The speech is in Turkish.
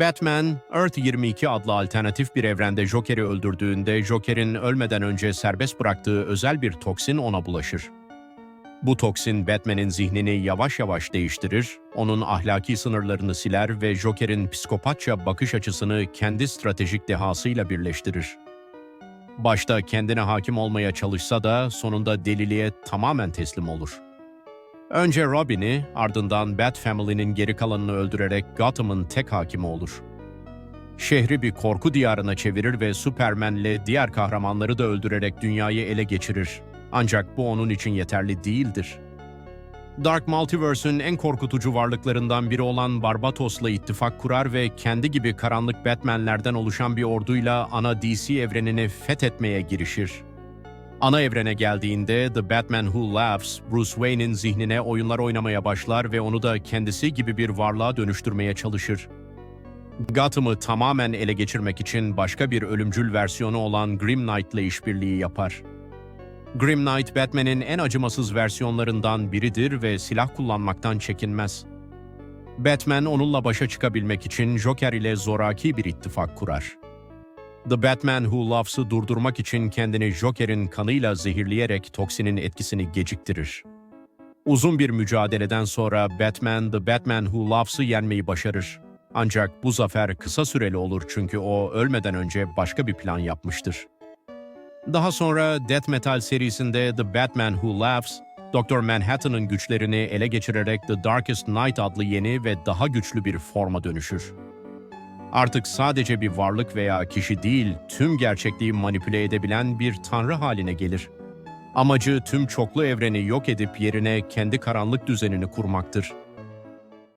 Batman, Earth 22 adlı alternatif bir evrende Joker'i öldürdüğünde Joker'in ölmeden önce serbest bıraktığı özel bir toksin ona bulaşır. Bu toksin Batman'in zihnini yavaş yavaş değiştirir, onun ahlaki sınırlarını siler ve Joker'in psikopatça bakış açısını kendi stratejik dehasıyla birleştirir. Başta kendine hakim olmaya çalışsa da sonunda deliliğe tamamen teslim olur. Önce Robin'i, ardından Bat Family'nin geri kalanını öldürerek Gotham'ın tek hakimi olur. Şehri bir korku diyarına çevirir ve Superman'le diğer kahramanları da öldürerek dünyayı ele geçirir. Ancak bu onun için yeterli değildir. Dark Multiverse'ün en korkutucu varlıklarından biri olan Barbatos'la ittifak kurar ve kendi gibi karanlık Batman'lerden oluşan bir orduyla ana DC evrenini fethetmeye girişir. Ana evrene geldiğinde The Batman Who Laughs, Bruce Wayne'in zihnine oyunlar oynamaya başlar ve onu da kendisi gibi bir varlığa dönüştürmeye çalışır. Gotham'ı tamamen ele geçirmek için başka bir ölümcül versiyonu olan Grim Knight'la işbirliği yapar. Grim Knight, Batman'in en acımasız versiyonlarından biridir ve silah kullanmaktan çekinmez. Batman onunla başa çıkabilmek için Joker ile zoraki bir ittifak kurar. The Batman Who Loves'ı durdurmak için kendini Joker'in kanıyla zehirleyerek toksinin etkisini geciktirir. Uzun bir mücadeleden sonra Batman, The Batman Who Loves'ı yenmeyi başarır. Ancak bu zafer kısa süreli olur çünkü o ölmeden önce başka bir plan yapmıştır. Daha sonra Death Metal serisinde The Batman Who Laughs, Dr. Manhattan'ın güçlerini ele geçirerek The Darkest Night adlı yeni ve daha güçlü bir forma dönüşür. Artık sadece bir varlık veya kişi değil, tüm gerçekliği manipüle edebilen bir tanrı haline gelir. Amacı tüm çoklu evreni yok edip yerine kendi karanlık düzenini kurmaktır.